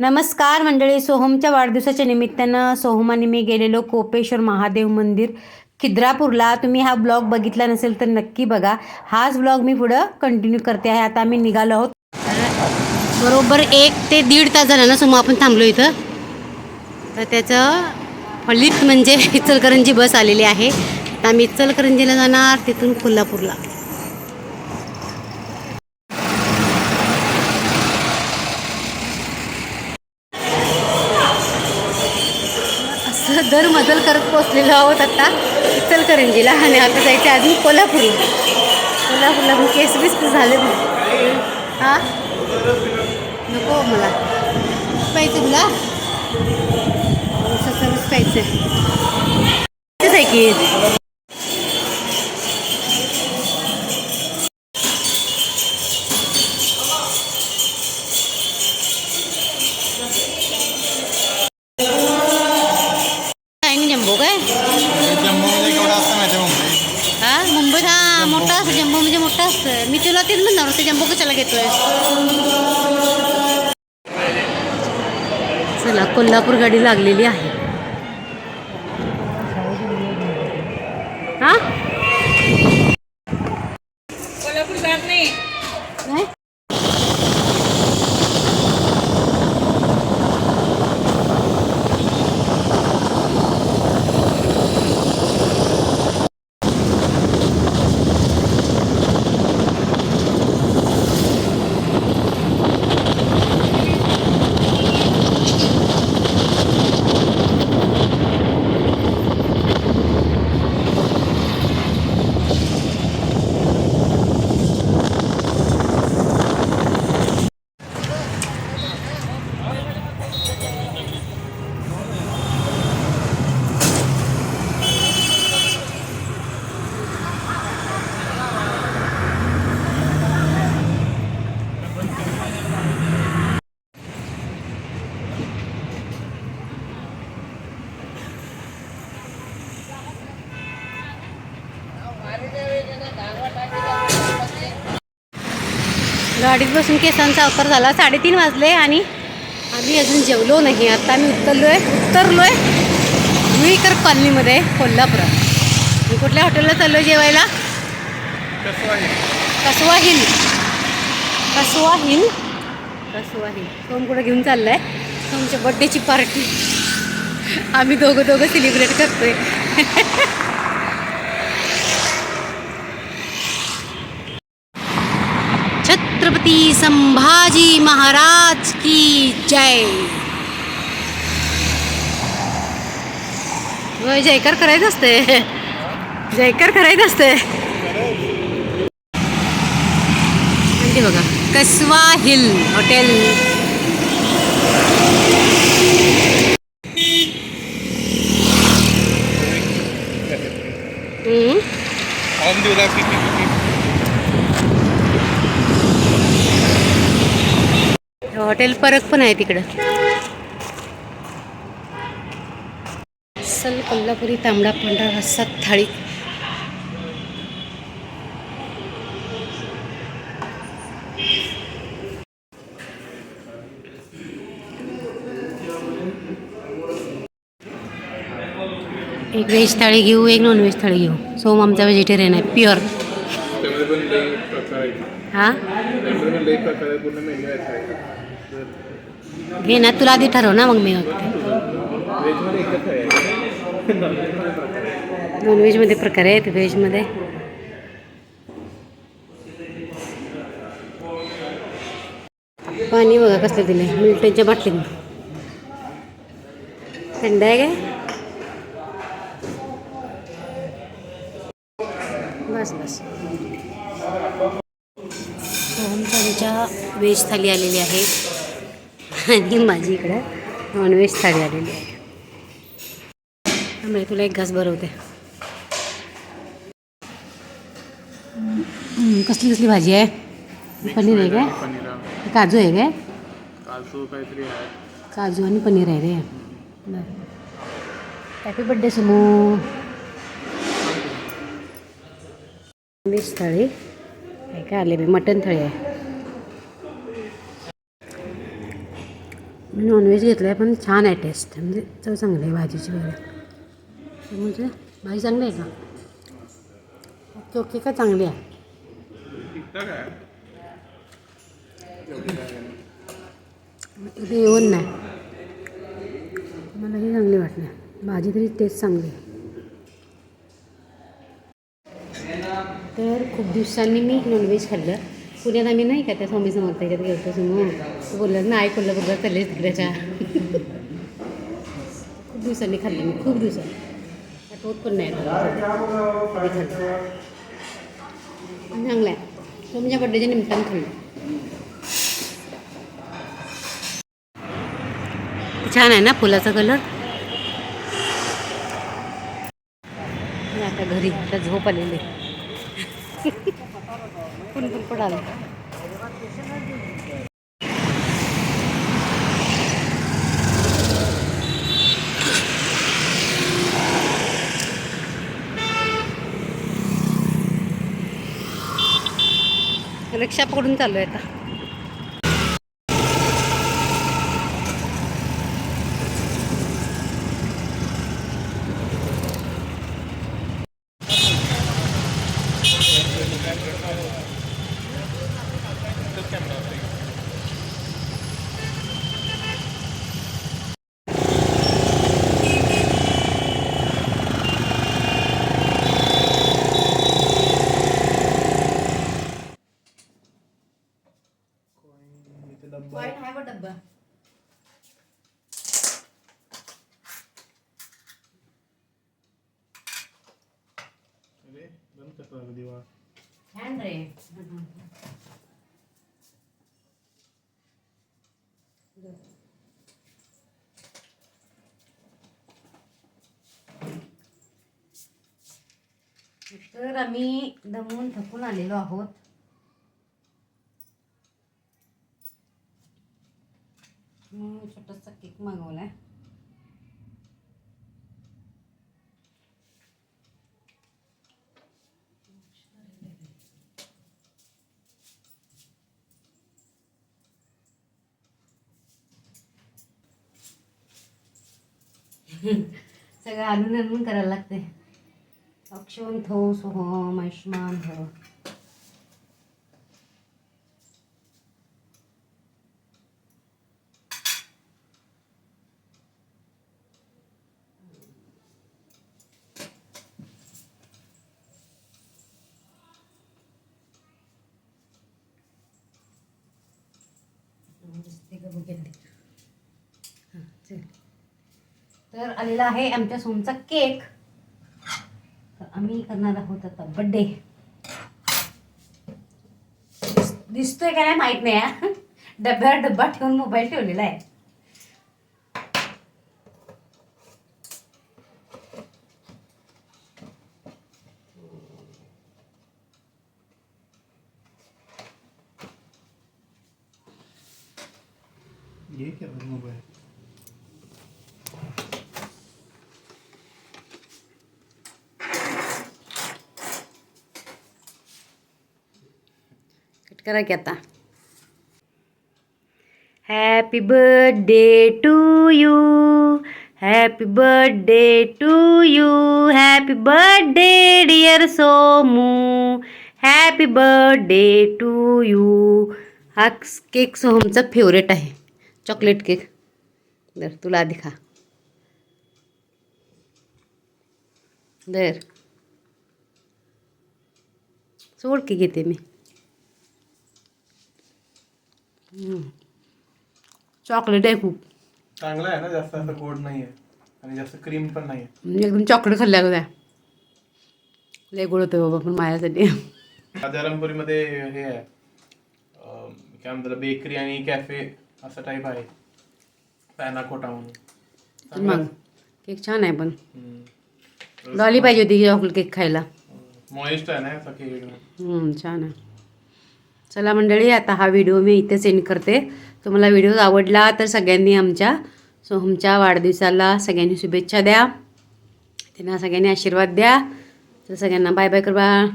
नमस्कार मंडळी सोहमच्या वाढदिवसाच्या निमित्तानं सोहम आणि मी गेलेलो कोपेश्वर महादेव मंदिर खिद्रापूरला. तुम्ही हा ब्लॉग बघितला नसेल तर नक्की बघा. हाच ब्लॉग मी पुढं कंटिन्यू करते आहे. आता आम्ही निघालो आहोत. बरोबर एक ते दीड तास झाला ना सोम आपण थांबलो इथं. तर त्याचं फलित म्हणजे इचलकरंजी बस आलेली आहे. तर आम्ही इचलकरंजीला जाणार तिथून कोल्हापूरला. दर मजल करत पोचलेलो आहोत आता इचलकरंजीला आणि आता जायचं अजून कोल्हापूर. कोल्हापूरला मग केस बीस झाले मग हां? नको मला. पाहिजे तुला? सर्वच पाहिजे. आहे की. मुंबई हा? मुंबईत हा मोठा असतं जम्बो म्हणजे मोठा असतं. मी तुला तेच म्हणणार होते जम्बो कशाला घेतोय? चला कोल्हापूर गाडी लागलेली आहे. हा काय? गाडीत बसून केसांचा वापर झाला. साडेतीन वाजले आणि आम्ही अजून जेवलो नाही. आता आम्ही उतरलो आहे उतरलो आहे रुईकर कॉलनीमध्ये कोल्हापुरात. मी कुठल्या हॉटेलला चाललो आहे जेवायला? कसवा हिल कसवा हिल कसवा हिल सोम कुठं घेऊन चाललाय? सोमच्या बड्डेची पार्टी आम्ही दोघं दोघं सेलिब्रेट करतोय. संभाजी महाराज की जय। जयकार करायचं असते जयकार करायचं बघा कसवा हिल हॉटेल. हम्म. हॉटेल परत पण आहे तिकडं. सल कोल्हापुरी तांबडा पांढरा रस्सा थाळी. एक व्हेज थाळी घेऊ एक नॉन व्हेज थाळी घेऊ. सोम आमचा व्हेजिटेरियन आहे प्युअर हां? घे ना तुला आधी ठरव ना मग मी व्हेजमध्ये नॉनव्हेजमध्ये प्रकार आहेत व्हेजमध्ये पाणी बघा कसलं दिलं आहे मिल्टनच्या बाटलीत थंड आहे काय? बस बस. सोहमच्या व्हेज थाली आलेली आहे. आणि माझी इकडं नॉनव्हेज थाळी आलेली आहे. त्यामुळे तुला एक घास भरवते. कसली कसली भाजी आहे? पनीर आहे काय काजू आहे काय काजू काहीतरी आहे. काजू आणि पनीर आहे रे. बरं. Happy birthday Samu. Mix thali. काय काय आले बी मटन थाळी आहे. मी नॉनव्हेज घेतलं आहे पण छान आहे टेस्ट म्हणजे चव चांगली आहे भाजीची वगैरे. म्हणजे भाजी चांगली आहे का? ओके ओके का चांगली आहे? इथे येऊन नाही. मला हे चांगली वाटलं. भाजी तरी टेस्ट चांगली आहे. तर खूप दिवसांनी मी नॉनव्हेज खाल्लं. पुण्यात आम्ही नाही का त्या स्वामी समर्थ याच्यात गेलो समोर तो बोलला नाही कोल्हापूरला चालले तिकडेच्या. खूप दिवसांनी खाल्लं मी खूप दिवसांनी. आठवत पण नाही खाल्लं चांगलं आहे स्वामीच्या बड्डेच्या निमित्तानं खाल्लं. छान आहे ना फुलाचा कलर आता घरी आता झोप आलेली पण पण पडाल रिक्षा पकडून चालू आहे आता इथे डब्बा डब्बा अरे बंद कसं छान रे तर आम्ही दमून थकून आलेलो आहोत. छोटासा केक मागवलाय. सगळं आणून आणून करायला लागते अक्षवंत हो सोहम आयुष्मान हो Gracias का बघेल ते. हां, चल. तर आलेला आहे आमच्या सोनचा केक. तर आम्ही करणार आहोत आता बड्डे दिसतोय का नाही माहीत नाही डब्यावर डब्बा ठेवून मोबाईल ठेवलेला आहे. ये क्या मोबाईल करा की आता? Happy birthday to you happy birthday to you happy birthday dear Somu happy birthday to you हा केक सोहमचा फेवरेट आहे चॉकलेट केक दर, तुला आधी खा. दर. सोड की घेते मी. चॉकलेट आहे खूप. चांगला आहे ना जास्त असं गोड नाही आहे आणि जास्त क्रीम पण नाही आहे म्हणजे एकदम चॉकलेट खाल्ल्या का लय गोड होतं बाबा पण माझ्यासाठी. राजारामपुरीमध्ये हे आहे. अं, काय म्हणतात बेकरी आणि कॅफे असं टाईप आहे. पॅनाकोटा म्हणून. मग केक छान आहे पण. हम्म. डॉली पाहिजे होती चॉकलेट केक खायला. मॉइस्ट आहे ना असा केक हम्म, छान आहे. चला मंडळी आता हा व्हिडिओ मी इथे सेंड करते. तुम्हाला व्हिडिओ आवडला तर सगळ्यांनी आमच्या सोहमच्या वाढदिवसाला सगळ्यांनी शुभेच्छा द्या. त्यांना सगळ्यांनी आशीर्वाद द्या. तर सगळ्यांना बाय बाय कर बा